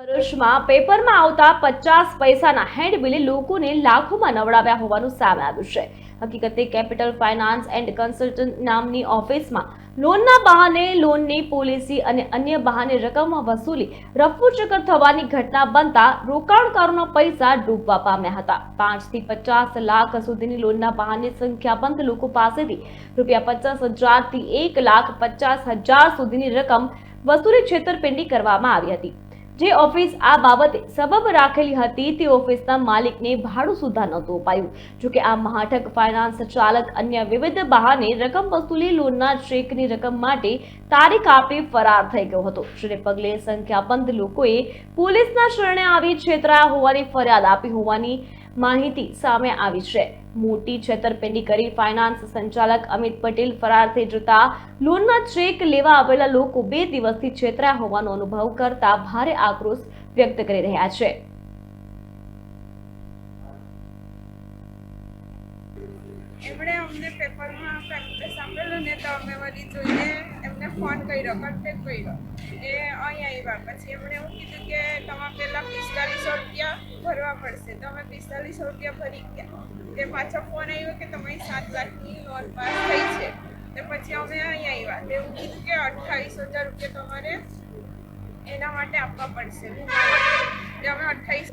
વર્ષમાં પેપરમાં આવતા પચાસ પૈસાના હેન્ડબિલે લોકોને લાખોમાં નવડાવ્યા હોવાનું સામે આવ્યું છે. હકીકતે કેપિટલ ફાઇનાન્સ એન્ડ કન્સલ્ટન્ટ નામની ઓફિસમાં લોનના બહાને લોનની પોલિસી અને અન્ય બહાને રકમમાં વસૂલી રફુચક્કર થવાની ઘટના બનતા રોકાણકારોના પૈસા ડૂબવા પામ્યા હતા. પાંચથી પચાસ લાખ સુધીની લોનના બહાને સંખ્યાબંધ લોકો પાસેથી રૂપિયા પચાસ હજારથી એક લાખ પચાસ હજાર સુધીની રકમ વસૂલી છેતરપિંડી કરવામાં આવી હતી. જે ઓફિસ આ બાબતે સબબ રાખેલી હતી તે ઓફિસના માલિકને ભાડું સુધા નહોતું અપાયું. જોકે આ મહાઠક ફાઇનાન્સ ચાલક અન્ય વિવિધ બહાને રકમ વસૂલી લોનના ચેકની રકમ માટે તારીખ આપી ફરાર થઈ ગયો હતો. જેને પગલે સંખ્યાબંધ લોકોએ પોલીસના શરણે આવી છેતરાયા હોવાની ફરિયાદ આપી હોવાની માહિતી સામે આવી છે. મોટી છેતરપિંડી કરી ફાઇનાન્સ સંચાલક અમિત પટેલ ફરાર થઈ જતા લોનના ચેક લેવા આવેલા લોકો બે દિવસથી છેતરાયા હોવાનો અનુભવ કરતા ભારે આક્રોશ વ્યક્ત કરી રહ્યા છે. એમણે અમને પેપરમાં પ્રેક્ટિસ ને તો અમે વળી જોઈને એમને ફોન કર્યો કોન્ટેક્ટ કર્યો. એ અહીંયા આવ્યા. પછી એમણે એવું કીધું કે પિસ્તાલીસો રૂપિયા ભરવા પડશે. તો પિસ્તાલીસો રૂપિયા ભરી ગયા. તે પાછો ફોન આવ્યો કે તમારી સાત લાખની લોન પાસ થઈ છે. તો પછી અમે અહીંયા આવ્યા. તો એવું કીધું કે અઠ્ઠાવીસ હજાર રૂપિયા તમારે એના માટે આપવા પડશે. વીમા અમે અઠ્ઠાવીસ